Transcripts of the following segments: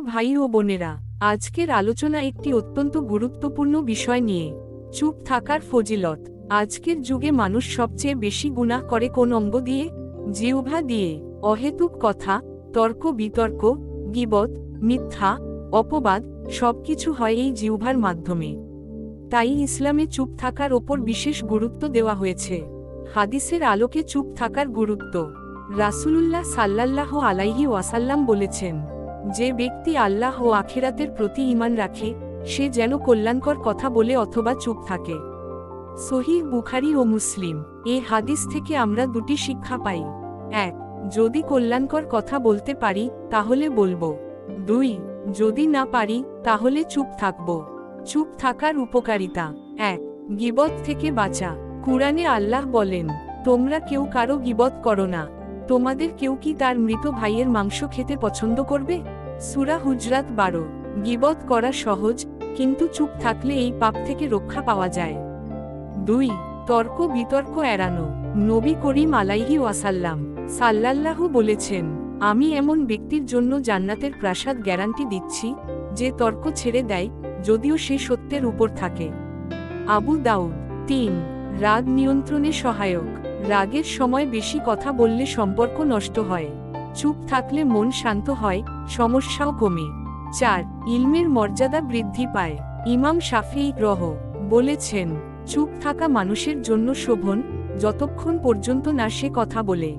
ভাই ও বোনেরা, আজকের আলোচনা একটি অত্যন্ত গুরুত্বপূর্ণ বিষয় নিয়ে। চুপ থাকার ফজিলত, আজকের যুগে মানুষ সবচেয়ে বেশি গুনাহ করে কোন অঙ্গ দিয়ে? জিহ্বা দিয়ে, অহেতুক কথা, তর্ক বিতর্ক, গিবত, মিথ্যা, অপবাদ, সবকিছু হয় এই জিহ্বার মাধ্যমে। তাই ইসলামে চুপ থাকার ওপর বিশেষ গুরুত্ব দেওয়া হয়েছে। হাদিসের আলোকে চুপ থাকার গুরুত্ব। রাসূলুল্লাহ সাল্লাল্লাহ আলাইহি ওয়াসাল্লাম বলেছেন যে ব্যক্তি আল্লাহ ও আখিরাতের প্রতি ঈমান রাখে, সে যেন কল্যাণকর কথা বলে অথবা চুপ থাকে। সহিহ বুখারি ও মুসলিম, এ হাদিস থেকে আমরা দুটি শিক্ষা পাই। এক, যদি কল্যাণকর কথা বলতে পারি, তাহলে বলব। দুই, যদি না পারি, তাহলে চুপ থাকব। চুপ থাকার উপকারিতা। এক, গিবত থেকে বাঁচা। কুরআনে আল্লাহ বলেন, তোমরা কেউ কারও গিবত করো না। তোমাদের কেউ কি তার মৃত ভাইয়ের মাংস খেতে পছন্দ করবে? সুরা হুজরাত বারো। গিবত করা সহজ, কিন্তু চুপ থাকলে এই পাপ থেকে রক্ষা পাওয়া যায়। দুই, তর্ক বিতর্ক এড়ানো। নবী করিম আলাইহি ওয়াসাল্লাম সাল্লাল্লাহু বলেছেন, আমি এমন ব্যক্তির জন্য জান্নাতের প্রাসাদ গ্যারান্টি দিচ্ছি, যে তর্ক ছেড়ে দেয়, যদিও সে সত্যের উপর থাকে। আবু দাউদ। তিন, রাগ নিয়ন্ত্রণে সহায়ক। রাগের সময় বেশি কথা বললে সম্পর্ক নষ্ট হয়। চুপ থাকলে মন শান্ত হয়, সমস্যাও কমে। চার, ইলমের মর্যাদা বৃদ্ধি পায়। ইমাম শাফি রহ বলেছেন, চুপ থাকা মানুষের জন্য শোভন, যতক্ষণ পর্যন্ত না সে কথা বলে।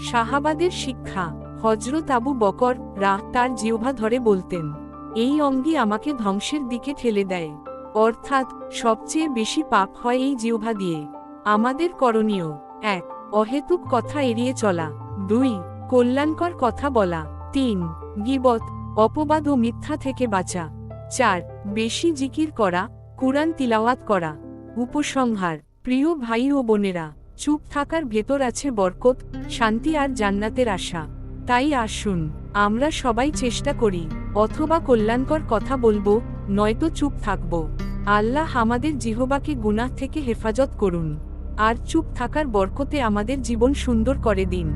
শাহাবাদের শিক্ষা হজরত আবু বকর, রাহ তার জিহ্বা ধরে বলতেন, এই অঙ্গি আমাকে ধ্বংসের দিকে ঠেলে দেয়। অর্থাৎ, সবচেয়ে বেশি পাপ হয় এই জিহ্বা দিয়ে। আমাদের করণীয়। এক, অহেতুক কথা এড়িয়ে চলা। দুই, কল্যাণকর কথা বলা। তিন, গিবত, অপবাদ ও মিথ্যা থেকে বাঁচা। চার, বেশি জিকির করা, কুরআন তিলাওয়াত করা। উপসংহার, প্রিয় ভাই ও বোনেরা, চুপ থাকার ভেতর আছে বরকত, শান্তি আর জান্নাতের আশা। তাই আসুন, আমরা সবাই চেষ্টা করি, অথবা কল্যাণকর কথা বলব, নয়তো চুপ থাকব। আল্লাহ আমাদের জিহবাকে গুনাহ থেকে হেফাজত করুন। আর চুপ থাকার বরকতে আমাদের জীবন সুন্দর করে দিন।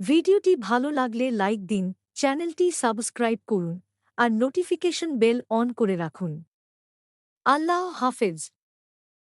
ভিডিওটি ভালো লাগলে লাইক দিন, চ্যানেলটি সাবস্ক্রাইব করুন, আর নোটিফিকেশন বেল অন করে রাখুন। আল্লাহ হাফেজ।